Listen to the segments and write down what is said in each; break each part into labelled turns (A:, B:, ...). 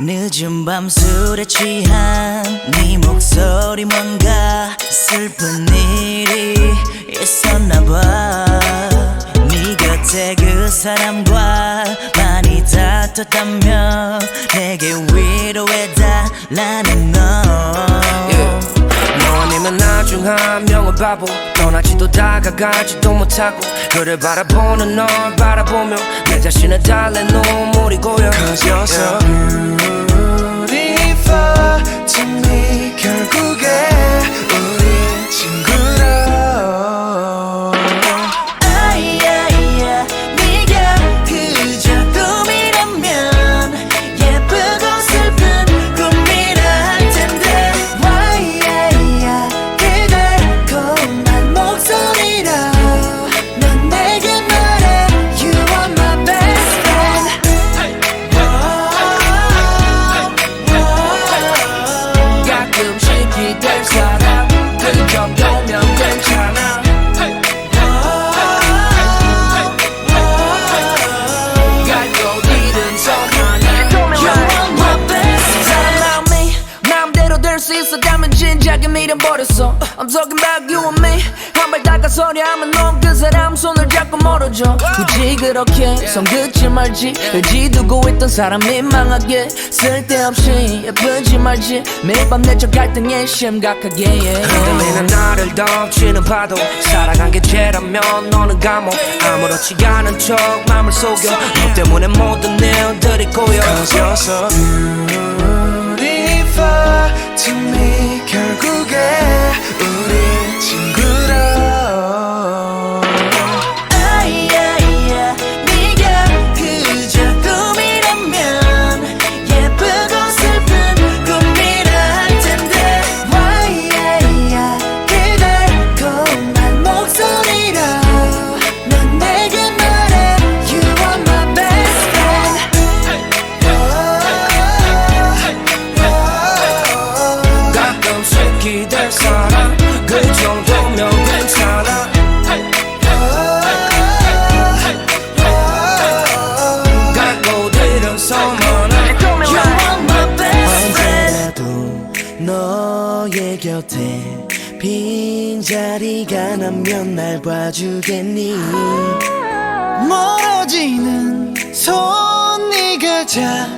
A: 늦은 밤 술에 취한 네 목소리 뭔가 슬픈 일이 있었나 봐. 네 곁에 그 사람과 많이 다퉜다며 내게 위로해달라는 너
B: 너 아니면 나중 한 명은 바보. 넌 아직도 다가가지도 못하고 그를 바라보는 널 바라보며 내 자신을 달래 눈물이 고여.
C: Cause you're so beautiful
B: 있었다면 진작에 밀어버렸어. I'm talking about you and me. 한발 다가서려 하면 넌 그 사람 손을 잡고 멀어져. 굳이 그렇게 손 긋지 말지. 의지 두고 있던 사람 민망하게 쓸데없이 예쁘지 말지. 매일 밤 내적 갈등에 심각하게 흔들리는 나를 덮치는 파도. 살아간 게 죄라면 너는 감옥. 아무렇지 않은 척 맘을 속여. 너 때문에 모든 일들이 꼬여 기댈 사람 그 정도면 괜찮아.
D: 언제라도 너의 곁에 빈자리가 나면 날 봐주겠니?
C: 멀어지는 손 네가 세상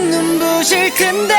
C: 눈부실 텐데.